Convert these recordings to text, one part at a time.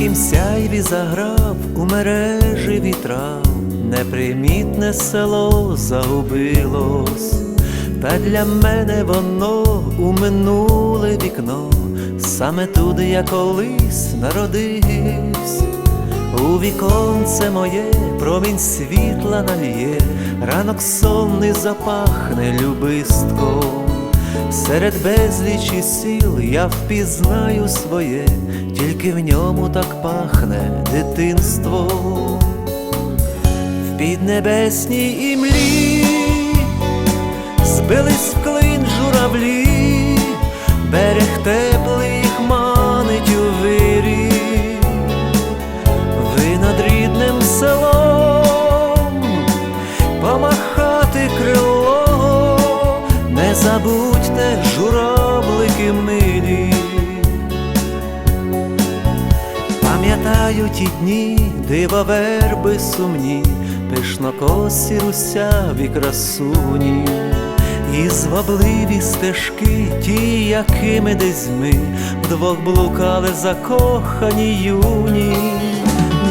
і заграв у мережі вітрав, непримітне село загубилось, та для мене воно у минуле вікно, саме туди я колись народився. У віконце моє промінь світла нальє, ранок сонний запахне любистком. Серед безлічі сіл я впізнаю своє, тільки в ньому так пахне дитинство. В піднебесній імлі збились в клин журавлі, берег теплий їх манить у вирі. Ви над рідним селом помахати крило, не забудьте Пам'ятаю ті дні, дива верби сумні, пишнокосі русяві красуні, і звабливі стежки, ті, якими десь ми вдвох блукали закохані юні.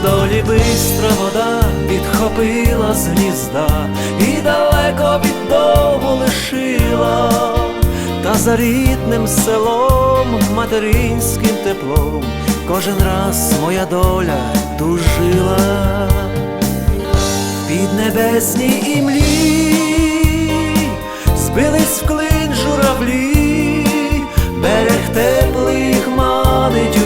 Долі бистра вода підхопила з гнізда і далеко від дому лишила, та за рідним селом, материнським теплом, кожен раз моя доля тужила. Під небесні імлі, збились в клин журавлі, берег теплих манить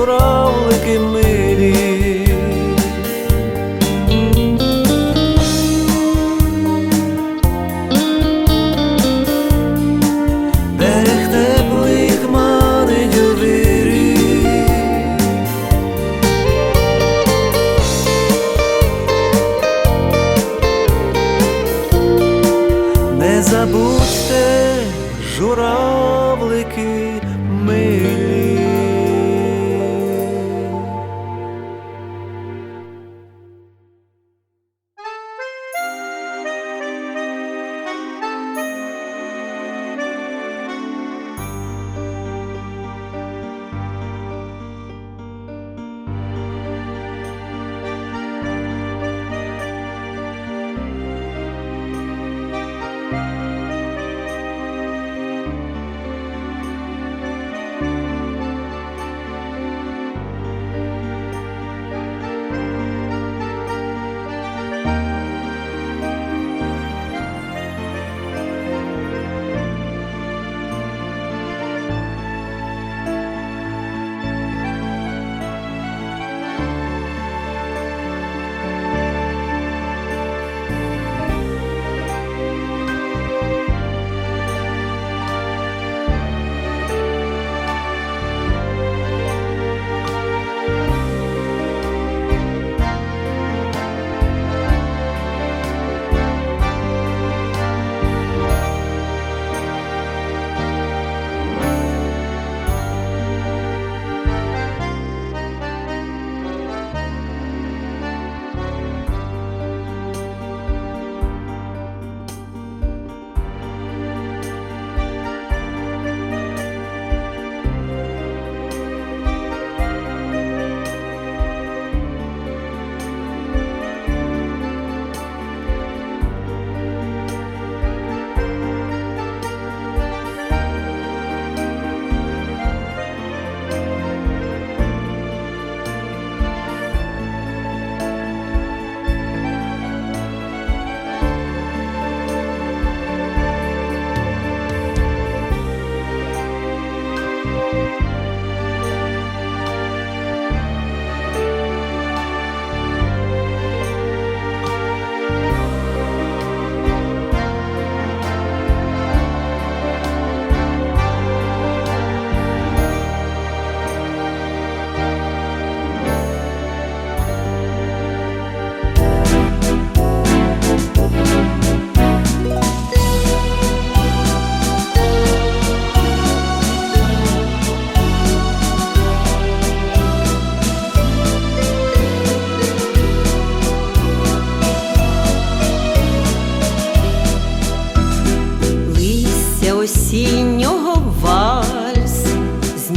журавлики милі. Берег у вирі. Не забудьте журавлики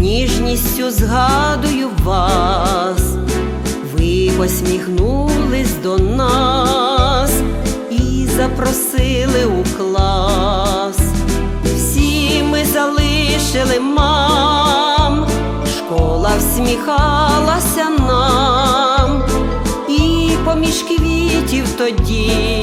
миттю згадую вас, ви посміхнулись до нас і запросили у клас. Всі ми залишили мам, школа всміхалася нам, і поміж квітів тоді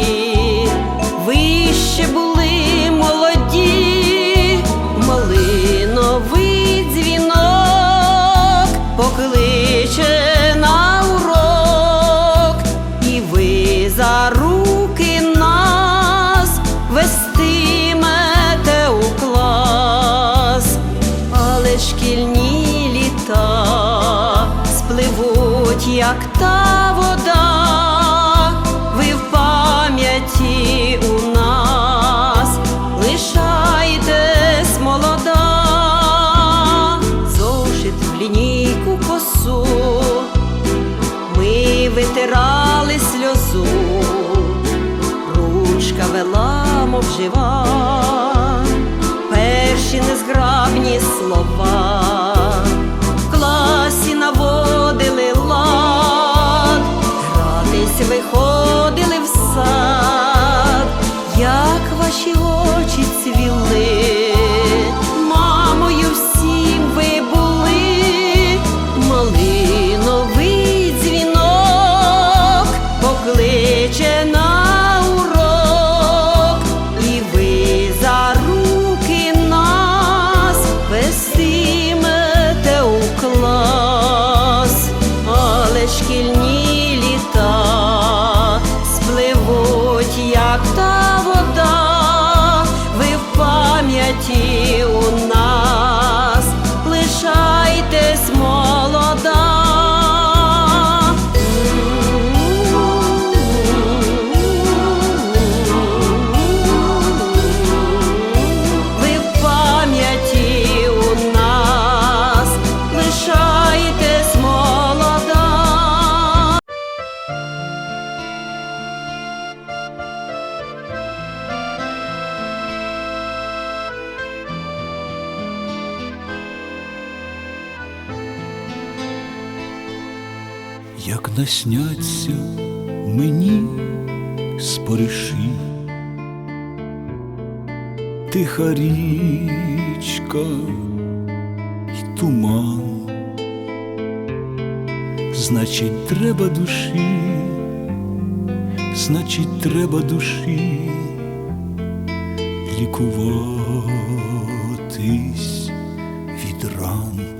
жива, перші незграбні слова, як насняться мені спориші, тиха річка й туман, значить, треба душі, значить, треба душі лікуватись від ран.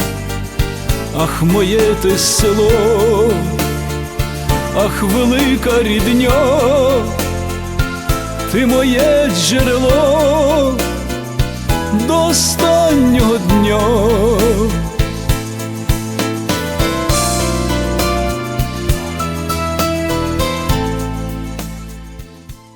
ах, моє ти село, ах, велика рідня, ти моє джерело до останнього дня.